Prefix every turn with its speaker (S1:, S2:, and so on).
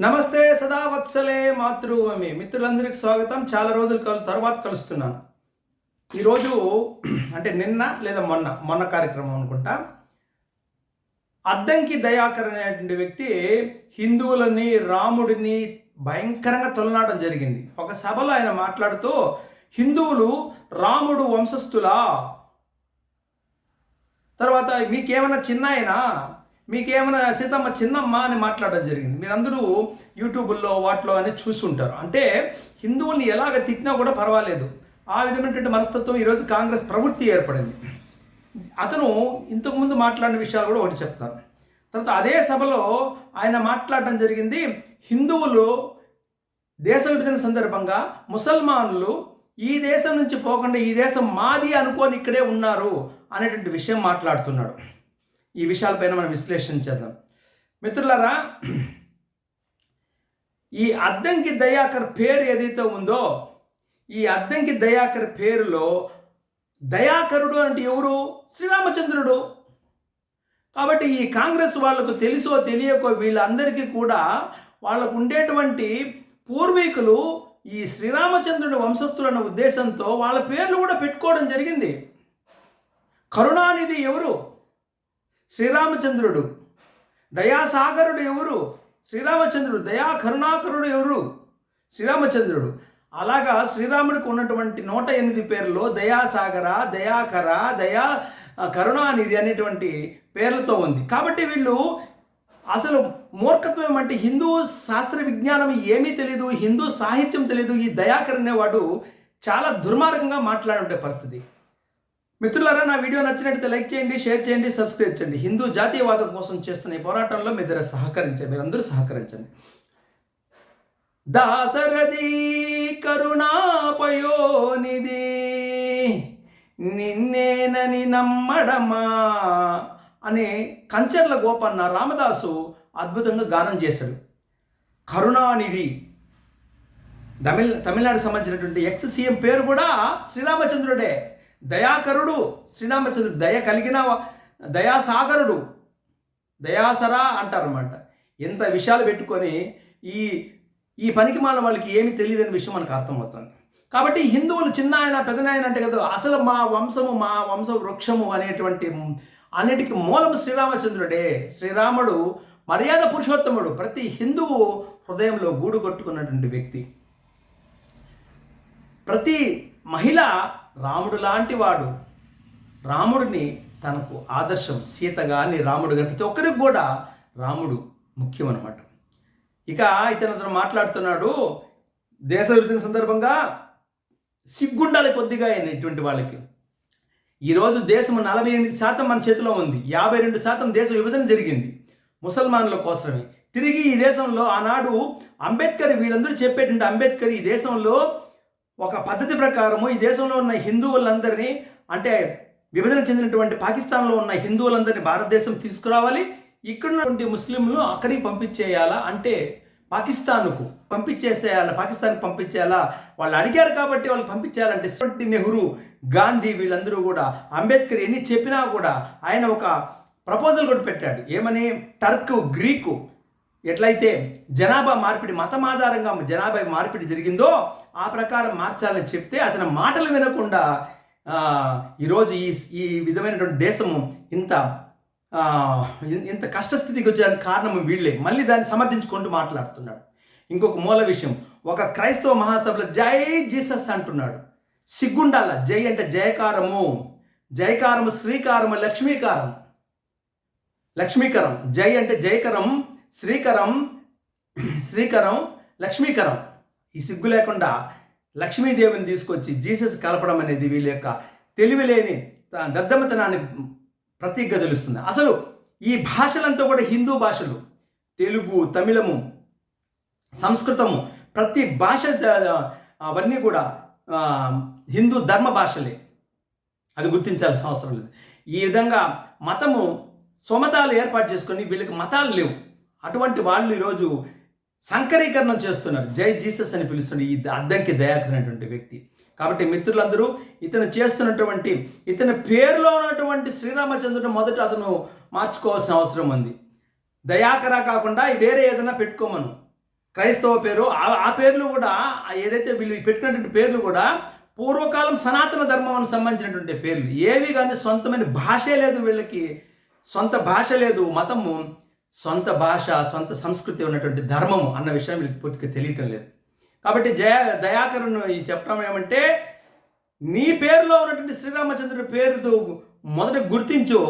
S1: నమస్తే సదావత్సలే మాతృభూమి. మిత్రులందరికీ స్వాగతం. చాలా రోజుల కల్- తర్వాత కలుస్తున్నాను. ఈరోజు అంటే నిన్న లేదా మొన్న మొన్న కార్యక్రమం అనుకుంటా. అద్దంకి దయాకర్ అనేటువంటి వ్యక్తి హిందువులని రాముడిని భయంకరంగా తొలనాటం జరిగింది. ఒక సభలో ఆయన మాట్లాడుతూ హిందువులు రాముడు వంశస్థులా? తర్వాత మీకేమైనా చిన్నాయనా? మీకేమైనా సీతమ్మ చిన్నమ్మ అని మాట్లాడడం జరిగింది. మీరందరూ యూట్యూబ్లో వాటిలో అని చూసుంటారు. అంటే హిందువుల్ని ఎలాగ తిట్టినా కూడా పర్వాలేదు. ఆ విధమైనటువంటి మనస్తత్వం ఈరోజు కాంగ్రెస్ ప్రవృత్తి ఏర్పడింది. అతను ఇంతకుముందు మాట్లాడిన విషయాలు కూడా ఒకటి చెప్తాను. తర్వాత అదే సభలో ఆయన మాట్లాడడం జరిగింది. హిందువులు దేశ విభజన సందర్భంగా ముసల్మానులు ఈ దేశం నుంచి పోకుండా ఈ దేశం మాది అనుకొని ఇక్కడే ఉన్నారు అనేటువంటి విషయం మాట్లాడుతున్నాడు. ఈ విషయాలపైన మనం విశ్లేషించేద్దాం మిత్రులారా ఈ అద్దంకి దయాకర్ పేరు ఏదైతే ఉందో ఈ అద్దంకి దయాకర్ పేరులో దయాకరుడు అంటే ఎవరు? శ్రీరామచంద్రుడు. కాబట్టి ఈ కాంగ్రెస్ వాళ్ళకు తెలుసో తెలియకో వీళ్ళందరికీ కూడా వాళ్ళకు ఉండేటువంటి పూర్వీకులు ఈ శ్రీరామచంద్రుడి వంశస్థులన్న ఉద్దేశంతో వాళ్ళ పేర్లు కూడా పెట్టుకోవడం జరిగింది. కరుణానిధి ఎవరు? శ్రీరామచంద్రుడు. దయాసాగరుడు ఎవరు? శ్రీరామచంద్రుడు. దయా కరుణాకరుడు ఎవరు? శ్రీరామచంద్రుడు. అలాగా శ్రీరాముడికి ఉన్నటువంటి నూట ఎనిమిది పేర్లలో దయాసాగర దయాకర దయా కరుణానిధి అనేటువంటి పేర్లతో ఉంది. కాబట్టి వీళ్ళు అసలు మూర్ఖత్వం ఏమంటే హిందూ శాస్త్ర విజ్ఞానం ఏమీ తెలియదు హిందూ సాహిత్యం తెలియదు ఈ దయాకర్ అనేవాడు చాలా దుర్మార్గంగా మాట్లాడే పరిస్థితి. మిత్రులారా నా వీడియో నచ్చినట్లయితే లైక్ చేయండి షేర్ చేయండి సబ్స్క్రైబ్ చేయండి. హిందూ జాతీయవాదం కోసం చేస్తున్న ఈ పోరాటంలో మీ దగ్గర సహకరించండి. మీరందరూ సహకరించండి. దాసరథి కరుణాపయోనిధి నిన్నేనని నమ్మడమా అనే కంచర్ల గోపన్న రామదాసు అద్భుతంగా గానం చేశాడు. కరుణానిధి తమిళ తమిళనాడుకు సంబంధించినటువంటి ఎక్స్ సీఎం పేరు కూడా శ్రీరామచంద్రుడే. దయాకరుడు శ్రీరామచంద్రుడు దయ కలిగిన దయాసాగరుడు. దయాసరా అంటారన్నమాట. ఎంత విషయాలు పెట్టుకొని ఈ ఈ పనికి మాల వాళ్ళకి ఏమి తెలియదని విషయం మనకు అర్థమవుతుంది. కాబట్టి హిందువులు చిన్న ఆయన పెదనాయన అంటే కదా అసలు మా వంశము మా వంశ వృక్షము అనేటువంటి అన్నిటికీ మూలము శ్రీరామచంద్రుడే. శ్రీరాముడు మర్యాద పురుషోత్తముడు. ప్రతి హిందువు హృదయంలో గూడు కట్టుకున్నటువంటి వ్యక్తి. ప్రతి మహిళ రాముడు లాంటి వాడు. రాముడిని తనకు ఆదర్శం సీత కానీ రాముడు కానీ ప్రతి ఒక్కరికి కూడా రాముడు ముఖ్యం అనమాట ఇక ఇతను అతను మాట్లాడుతున్నాడు దేశ విభజన సందర్భంగా సిగ్గుండాలి కొద్దిగా ఇటువంటి వాళ్ళకి. ఈరోజు దేశం నలభై ఎనిమిది శాతం మన చేతిలో ఉంది యాభై రెండు శాతం దేశ విభజన జరిగింది. ముసల్మానుల కోసమే. తిరిగి ఈ దేశంలో ఆనాడు అంబేద్కర్ వీళ్ళందరూ చెప్పేటువంటి అంబేద్కర్ ఈ దేశంలో ఒక పద్ధతి ప్రకారము ఈ దేశంలో ఉన్న హిందువులందరినీ అంటే విభజన చెందినటువంటి పాకిస్తాన్లో ఉన్న హిందువులందరినీ భారతదేశం తీసుకురావాలి. ఇక్కడ ఉన్నటువంటి ముస్లింలు అక్కడికి పంపించేయాలా? అంటే పాకిస్తాన్కు పంపించేసేయాలా? పాకిస్తాన్కి పంపించేయాలా? వాళ్ళు అడిగారు కాబట్టి వాళ్ళు పంపించేయాలంటే ఇటువంటి నెహ్రూ గాంధీ వీళ్ళందరూ కూడా అంబేద్కర్ ఎన్ని చెప్పినా కూడా ఆయన ఒక ప్రపోజల్ కూడా పెట్టాడు. ఏమని? టర్క్ గ్రీకు ఎట్లయితే జనాభా మార్పిడి మతం ఆధారంగా జనాభా మార్పిడి జరిగిందో ఆ ప్రకారం మార్చాలని చెప్తే అతని మాటలు వినకుండా ఈరోజు ఈ ఈ విధమైనటువంటి దేశము ఇంత ఇంత కష్టస్థితికి వచ్చడానికి కారణం వీళ్ళే. మళ్ళీ దాన్ని సమర్థించుకుంటూ మాట్లాడుతున్నాడు. ఇంకొక మూల విషయం ఒక క్రైస్తవ మహాసభలో జై జీసస్ అంటున్నాడు. సిగ్గుండాల జై అంటే జయకారము. జయకారము శ్రీకారము లక్ష్మీకారం. లక్ష్మీకరం జై అంటే జయకరం. శ్రీకరం శ్రీకరం లక్ష్మీకరం. ఈ సిగ్గు లేకుండా లక్ష్మీదేవిని తీసుకొచ్చి జీసస్ కలపడం అనేది వీళ్ళ యొక్క తెలివిలేని దద్దమతనాన్ని దద్దమ్మతనాన్ని ప్రతీకగా తెలుస్తుంది. అసలు ఈ భాషలంతా కూడా హిందూ భాషలు. తెలుగు తమిళము సంస్కృతము ప్రతి భాష అవన్నీ కూడా హిందూ ధర్మ భాషలే. అది గుర్తించాల్సిన అవసరం లేదు. ఈ విధంగా మతము స్వమతాలు ఏర్పాటు చేసుకొని వీళ్ళకి మతాలు లేవు. అటువంటి వాళ్ళు ఈరోజు సంకరీకరణం చేస్తున్నారు. జై జీసస్ అని పిలుస్తున్న ఈ అద్దంకి దయాకర్ అనేటువంటి వ్యక్తి. కాబట్టి మిత్రులందరూ ఇతను చేస్తున్నటువంటి ఇతని పేరులో ఉన్నటువంటి శ్రీరామచంద్రుడు మొదట అతను మార్చుకోవాల్సిన అవసరం ఉంది. దయాకర కాకుండా వేరే ఏదైనా పెట్టుకోమను. క్రైస్తవ పేరు ఆ- ఆ పేర్లు కూడా ఏదైతే వీళ్ళు పెట్టుకున్నటువంటి పేర్లు కూడా పూర్వకాలం సనాతన ధర్మం సంబంధించినటువంటి పేర్లు. ఏవి కానీ సొంతమైన భాషే లేదు వీళ్ళకి. సొంత భాష లేదు మతము. సొంత భాష సొంత సంస్కృతి ఉన్నటువంటి ధర్మము అన్న విషయం వీళ్ళకి పూర్తిగా తెలియటం లేదు. కాబట్టి జయ దయాకరను చెప్పడం ఏమంటే నీ పేరులో ఉన్నటువంటి శ్రీరామచంద్రుడి పేరుతో మొదట గుర్తించు